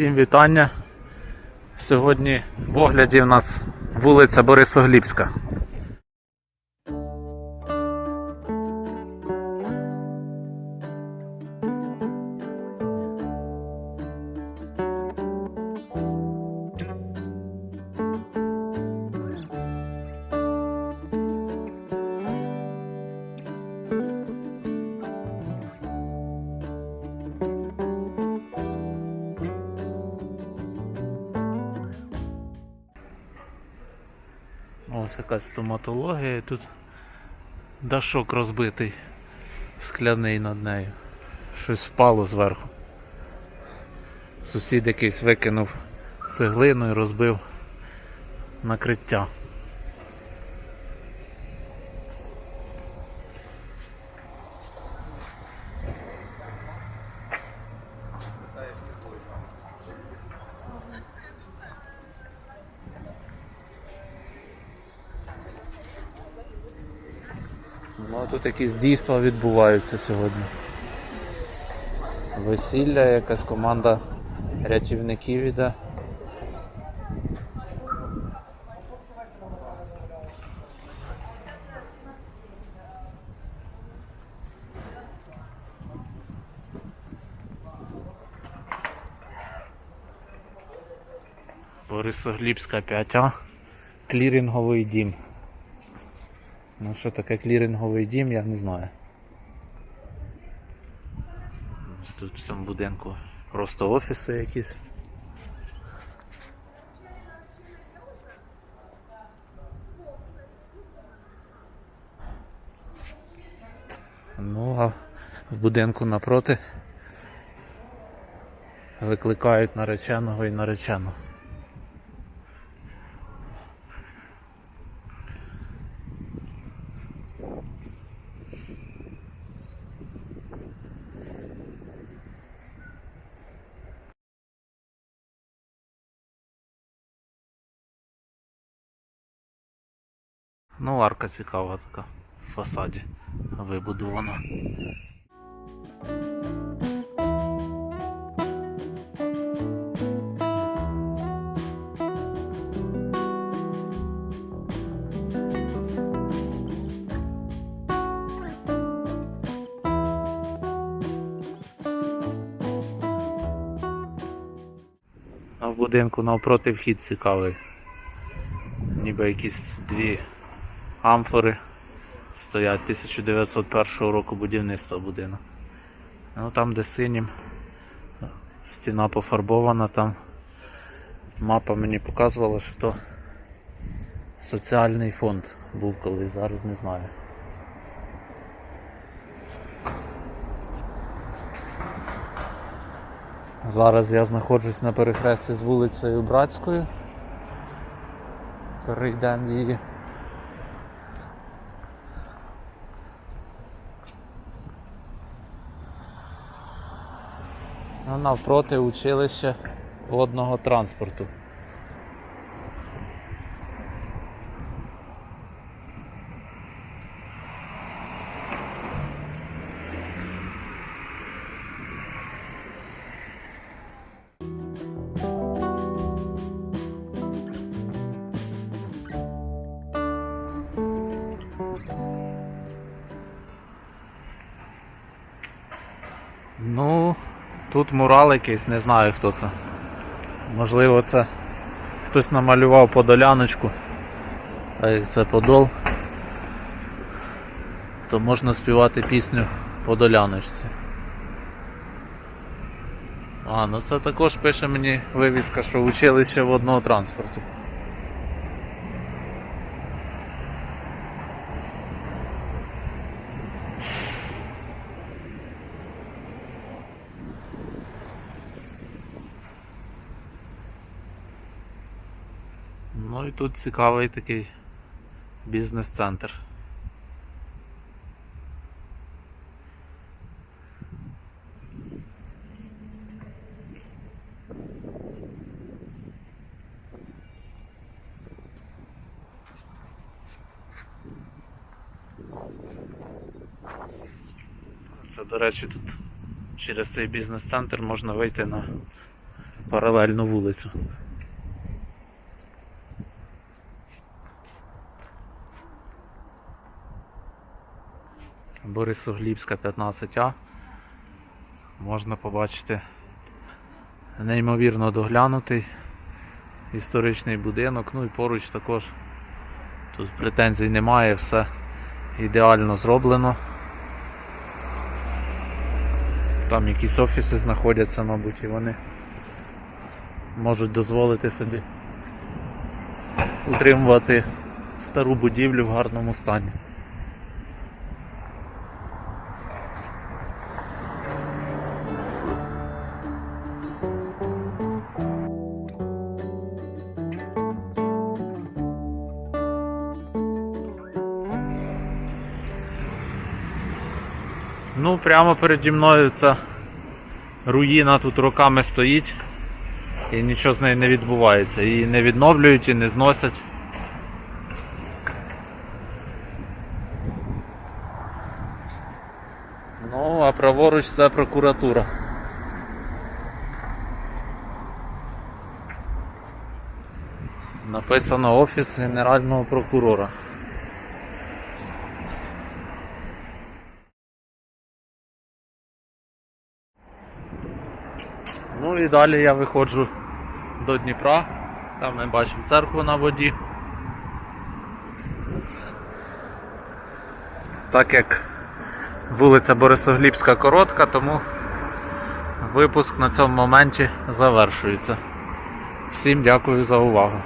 Всім вітання. Сьогодні в огляді в нас вулиця Борисоглібська. Якась стоматологія, тут дашок розбитий, скляний над нею. Щось впало зверху. Сусід якийсь викинув цеглину і розбив накриття. Ну а тут якісь дійства відбуваються сьогодні. Весілля, якась команда рятівників іде. Борисоглібська 5А. Кліринговий дім. Ну що таке кліринговий дім, я не знаю. Тут в цьому будинку просто офіси якісь. Ну, а в будинку напроти викликають нареченого і наречену. Ну, арка цікава така в фасаді вибудована. А в будинку навпроти вхід цікавий. Ніби якісь дві амфори стоять 1901 року будівництва будинок. Ну там, де синім, стіна пофарбована, там мапа мені показувала, що то соціальний фонд був колись, зараз не знаю. Зараз я знаходжусь на перехресті з вулицею Братською. Перейдемо її. Навпроти училище водного транспорту. Тут мурал якийсь, не знаю хто це. Можливо, це хтось намалював подоляночку. Так як це подол. То можна співати пісню Подоляночці. А, ну це також пише мені вивіска, що училище водного транспорту. Ну і тут цікавий такий бізнес-центр. Це, до речі, тут через цей бізнес-центр можна вийти на паралельну вулицю. Борисоглібська 15А. Можна побачити неймовірно доглянутий історичний будинок, ну і поруч також тут претензій немає, все ідеально зроблено. Там якісь офіси знаходяться, мабуть, і вони можуть дозволити собі утримувати стару будівлю в гарному стані. Ну, прямо переді мною ця руїна тут роками стоїть і нічого з нею не відбувається. Її не відновлюють і не зносять. Ну, а праворуч це прокуратура. Написано Офіс Генерального прокурора. Ну і далі я виходжу до Дніпра. Там ми бачимо церкву на воді. Так як вулиця Борисоглібська коротка, тому випуск на цьому моменті завершується. Всім дякую за увагу.